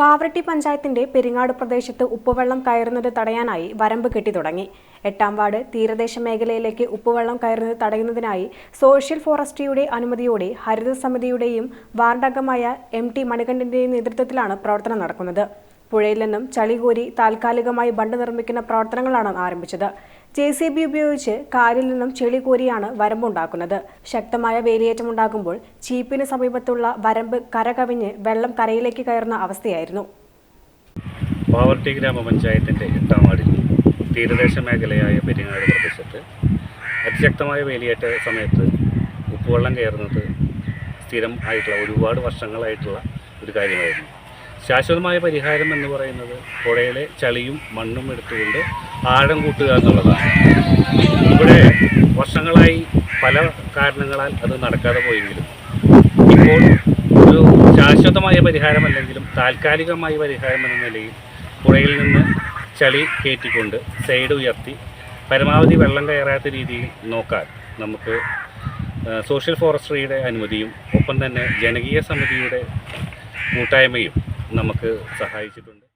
പാവറട്ടി പഞ്ചായത്തിന്റെ പെരിങ്ങാട് പ്രദേശത്ത് ഉപ്പുവെള്ളം കയറുന്നത് തടയാനായി വരമ്പ് കെട്ടി തുടങ്ങി. എട്ടാം വാർഡ് തീരദേശ മേഖലയിലേക്ക് ഉപ്പുവെള്ളം കയറുന്നത് തടയുന്നതിനായി സോഷ്യൽ ഫോറസ്ട്രിയുടെ അനുമതിയോടെ ഹരിത സമിതിയുടെയും വാർഡംഗമായ എം ടി മണികണ്ഠന്റെയും നേതൃത്വത്തിലാണ് പ്രവർത്തനം നടക്കുന്നത്. പുഴയിൽ നിന്നും ചളികോരി താൽക്കാലികമായി ബണ്ട് നിർമ്മിക്കുന്ന പ്രവർത്തനങ്ങളാണ് ആരംഭിച്ചത്. ജെ സി ബി ഉപയോഗിച്ച് കാലിൽ നിന്നും ചെളി കോരിയാണ് വരമ്പുണ്ടാക്കുന്നത്. ശക്തമായ വേലിയേറ്റമുണ്ടാകുമ്പോൾ ചീപ്പിന് സമീപത്തുള്ള വരമ്പ് കരകവിഞ്ഞ് വെള്ളം കരയിലേക്ക് കയറുന്ന അവസ്ഥയായിരുന്നു. പാവർട്ടി ഗ്രാമപഞ്ചായത്തിന്റെ എട്ടാം വാർഡിൽ തീരദേശ മേഖലയായ പെരിങ്ങാട് പ്രദേശത്ത് അതിശക്തമായ വേലിയേറ്റ സമയത്ത് ഉപ്പുവെള്ളം കയറുന്നത് സ്ഥിരം ആയിട്ടുള്ള ഒരുപാട് വർഷങ്ങളായിട്ടുള്ള ഒരു കാര്യമായിരുന്നു. ശാശ്വതമായ പരിഹാരം എന്ന് പറയുന്നത് പുഴയിലെ ചളിയും മണ്ണും എടുത്തുകൊണ്ട് ആഴം കൂട്ടുക എന്നുള്ളതാണ്. ഇവിടെ വർഷങ്ങളായി പല കാരണങ്ങളാൽ അത് നടക്കാതെ പോയെങ്കിലും ഇപ്പോൾ ഒരു ശാശ്വതമായ പരിഹാരമല്ലെങ്കിലും താൽക്കാലികമായ പരിഹാരം എന്ന നിലയിൽ പുഴയിൽ നിന്ന് ചളി കയറ്റിക്കൊണ്ട് സൈഡ് ഉയർത്തി പരമാവധി വെള്ളം കയറാത്ത രീതിയിൽ നോക്കാൻ നമുക്ക് സോഷ്യൽ ഫോറസ്ട്രിയുടെ അനുമതിയും ഒപ്പം തന്നെ ജനകീയ സമിതിയുടെ കൂട്ടായ്മയും നമുക്ക് സഹായിച്ചിട്ടുണ്ട്.